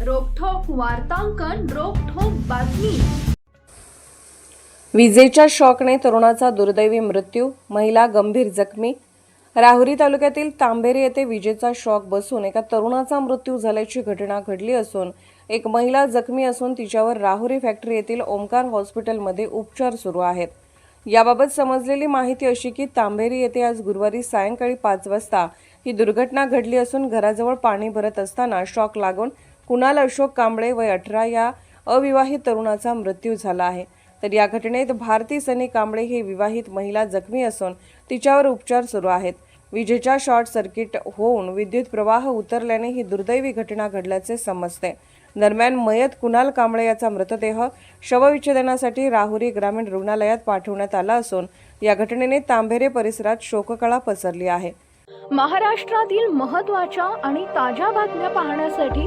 वार्तांकन रोखोक बातमी. विजेच्या शॉकने तरुणाचा दुर्दैवी मृत्यू महिला गंभीर जखमी. राहुरी तालुक्यातील तांबेरी येथे विजेचा शॉक बसून एका तरुणाचा मृत्यू झाल्याची घटना घडली असून एक महिला जखमी असून तिच्यावर राहुरी फॅक्टरी येथील ओमकार हॉस्पिटलमध्ये उपचार सुरू आहेत. याबाबत समजलेली माहिती अशी की तांबेरी येथे आज गुरुवारी सायंकाळी पाच वाजता ही दुर्घटना घडली असून घराजवळ पाणी भरत असताना शॉक लागून कुणाल अशोक कांबळे वय अठरा या अविवाहित तरुणाचा मृत्यू झाला आहे. तर या घटनेत भारती सनी कांबळे ही विवाहित महिला जखमी असून तिच्यावर उपचार सुरू आहेत. विजेच्या शॉर्ट सर्किट होऊन विद्युत प्रवाह उतरल्याने ही दुर्दैवी घटना घडल्याचे समजते. दरम्यान मयत कुणाल कांबळे याचा मृतदेह शवविच्छेदनासाठी राहुरी ग्रामीण रुग्णालयात पाठवण्यात आला असून या घटनेने तांबेरे परिसरात शोककळा पसरली आहे. महाराष्ट्रातील महत्त्वाच्या आणि ताज्या बातम्या पाहण्यासाठी